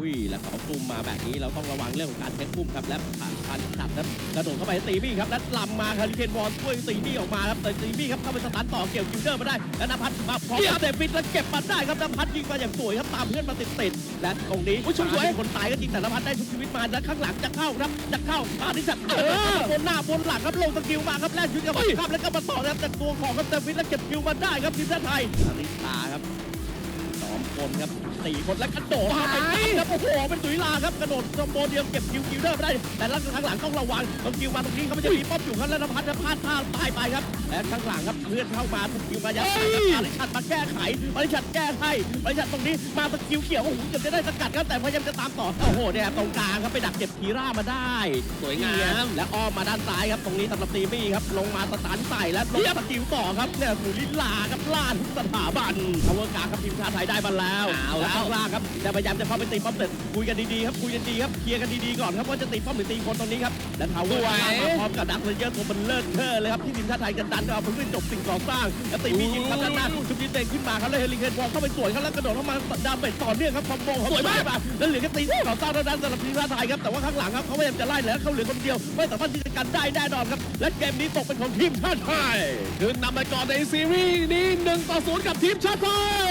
อุ้ยแล้วเขาตุ้มมาแบบนี้เราต้องระวังเรื่องของการเช็คพุ่มครับและผ่านพันตัดครับกระโดดเข้าไปตีบี้ครับแล้วลำมาคาริเคนบอลช่วยตีบี้ออกมาครับแต่ตีบี้ครับเข้าไปสตาร์ทต่อเกี่ยวคิวเดอร์มาได้แล้วนภัทรมาพร้อมกับเดวิดแล้วเก็บมาได้ครับนภัทรยิงมาอย่างสวยครับตามเพื่อนมาติดๆและตรงนี้อุ๊ยชุบสวยมีคนตายก็จริงแต่นภัทรได้ชุบชีวิตมาแล้วข้างหลังจะเข้าครับจะเข้ามาที่สัตว์เออบนหน้าบนหลังครับลงสกิลมาครับแลกชุดกับครับแล้วก็มาต่อครับแต่ตัวของครับเดวิดแล้วเก็บคิวมาได้ครับทีมชาติไทยอาริตาครับสองค นครับสี่คนแล้วกระโดดเข้าไปครับโอ้โหเป็นตุยลาครับกระโดดจมโบเดียวเก็บคิวคิวเดอร์ไม่ได้ แต่ลักข้างหลังต้องระวังต้องคิวมาตรงนี้เขาไม่ใช่มีป้อมอยู่ครับแล้วนภัทรพลาดท่าตายไปครับและข้างหลังครับเพื่อนเข้ามาถูกคิวมายัดใส่ครับมาริชัดมาแก้ไขมาริชัดแก้ให้มาริชัดตรงนี้มาตะคิวเขียวโอ้โหเกือบจะได้สกัดครับแต่พยายามจะตามต่อโอ้โหเนี่ยตรงกลางครับไปดักเก็บคีร่ามาได้ สวยงามและอ้อมมาด้านซ้ายครับตรงนี้สำหรับตีมี่ครับลงมาสตาร์ทใส่และลงสกิลต่อครับเนี่ยสุริลาครับล่าทุกสถาบันทาวเวอร์กลางครับทีมชาติไทยได้มาแล้วเอาแล้วข้างล่างครับจะพยายามจะเข้าไปตีป้อมเสร็จคุยกันดีๆครับคุยกันดีครับเคลียร์กันดีๆก่อนครับว่าจะตีป้อมหรือตีคนตรงนี้ครับและทาวเวอร์สวยมาพร้อมกับดักเลเยอร์ตัวมันเลิศเทอเลยครับที่ทีมชาติไทยกันดันเอาเพื่อจบสิ่งก่อสร้างและตีมียิงครับด้านหน้าชุดยิงเด้งขึ้นมาครับแล้วเฮลิเคนวอลเข้าไปสวยครับแล้วกระโดดเข้ามาดามเบต่อเนื่องครับคอมโบของสวยมากแล้วเหลือแค่ตีก่อสร้างเท่านั้นสำหรับทีมชาติไทยครับแต่ว่าข้างหลังครับเขาพยายามจะไล่แล้วเขาเหลือคนเดียว ไม่สามารถที่จะกันได้แน่นอนครับและเกมนี้ตกเป็นของทีมชาติไทยขึ้นนำไปก่อนในซีรีส์นี้1ต่อ0กับทีมชาติไทย